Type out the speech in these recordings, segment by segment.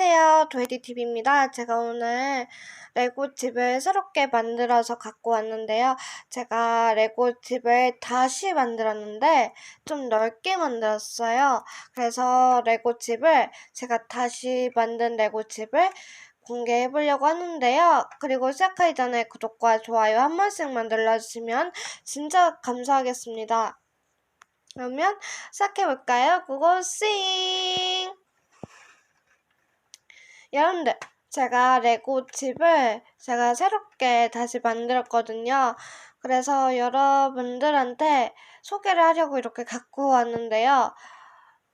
안녕하세요. 도에디TV입니다. 제가 오늘 레고 집을 새롭게 만들어서 갖고 왔는데요. 제가 레고 집을 다시 만들었는데 좀 넓게 만들었어요. 그래서 레고 집을 제가 다시 만든 레고 집을 공개해 보려고 하는데요. 그리고 시작하기 전에 구독과 좋아요 한 번씩만 눌러주시면 진짜 감사하겠습니다. 그러면 시작해 볼까요? 고고싱! 여러분들, 제가 레고 집을 제가 새롭게 다시 만들었거든요. 그래서 여러분들한테 소개를 하려고 이렇게 갖고 왔는데요.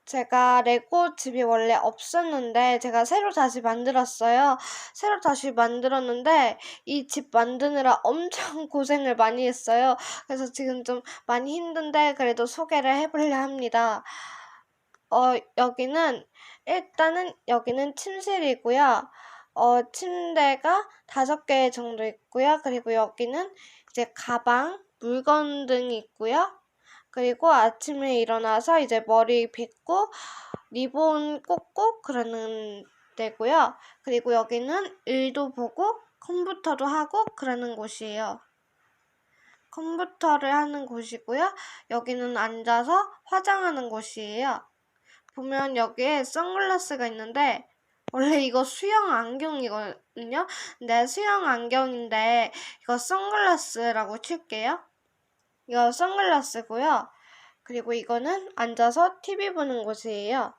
제가 레고 집이 원래 없었는데 제가 새로 다시 만들었어요. 새로 다시 만들었는데 이 집 만드느라 엄청 고생을 많이 했어요. 그래서 지금 좀 많이 힘든데 그래도 소개를 해보려 합니다. 어, 여기는 일단은 여기는 침실이고요. 어, 침대가 다섯 개 정도 있고요. 그리고 여기는 이제 가방, 물건 등이 있고요. 그리고 아침에 일어나서 이제 머리 빗고 리본 꽂고 그러는 데고요. 그리고 여기는 일도 보고 컴퓨터도 하고 그러는 곳이에요. 컴퓨터를 하는 곳이고요. 여기는 앉아서 화장하는 곳이에요. 보면 여기에 선글라스가 있는데 원래 이거 수영 안경이거든요. 근데 수영 안경인데 이거 선글라스라고 칠게요. 이거 선글라스고요. 그리고 이거는 앉아서 TV 보는 곳이에요.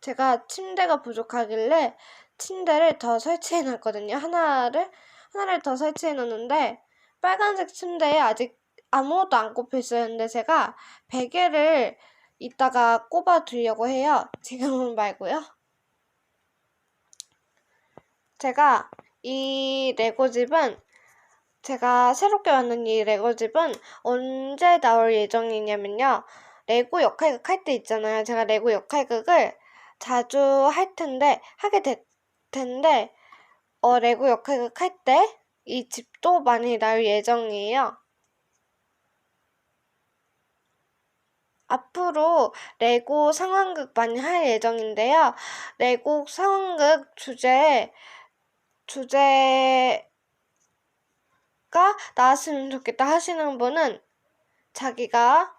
제가 침대가 부족하길래 침대를 더 설치해 놨거든요. 하나를 하나를 더 설치해 놨는데 빨간색 침대에 아직 아무것도 안 꼽혀 있었는데 제가 베개를 이따가 꼽아 두려고 해요. 지금은 말고요. 제가 이 레고집은 제가 새롭게 만든 이 레고집은 언제 나올 예정이냐면요. 레고 역할극 할 때 있잖아요. 제가 레고 역할극을 자주 할 텐데, 하게 될 텐데, 어, 레고 역할극 할 때 이 집도 많이 나올 예정이에요. 앞으로 레고 상황극 많이 할 예정인데요. 레고 상황극 주제, 주제가 나왔으면 좋겠다 하시는 분은 자기가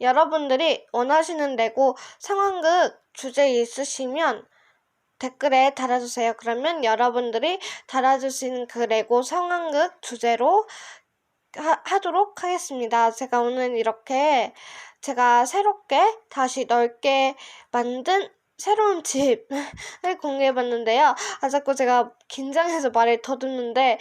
여러분들이 원하시는 레고 상황극 주제 있으시면 댓글에 달아주세요. 그러면 여러분들이 달아주신 그 레고 상황극 주제로 하, 도록 하겠습니다. 제가 오늘 이렇게 제가 새롭게 다시 넓게 만든 새로운 집을 공개해봤는데요. 아, 자꾸 제가 긴장해서 말을 더듬는데,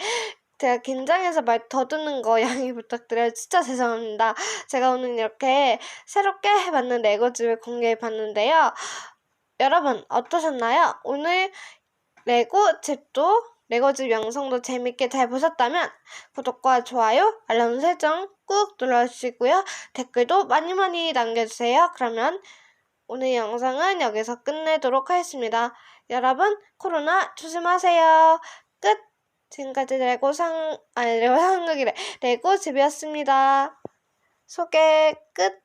제가 긴장해서 말 더듬는 거 양해 부탁드려요. 진짜 죄송합니다. 제가 오늘 이렇게 새롭게 해봤는 레고집을 공개해봤는데요. 여러분, 어떠셨나요? 오늘 레고 집도 레고집 영상도 재밌게 잘 보셨다면 구독과 좋아요, 알람 설정 꾹 눌러주시고요. 댓글도 많이 많이 남겨주세요. 그러면 오늘 영상은 여기서 끝내도록 하겠습니다. 여러분, 코로나 조심하세요. 끝! 지금까지 레고 상, 아니, 레고 상극이래. 레고 집이었습니다. 소개 끝!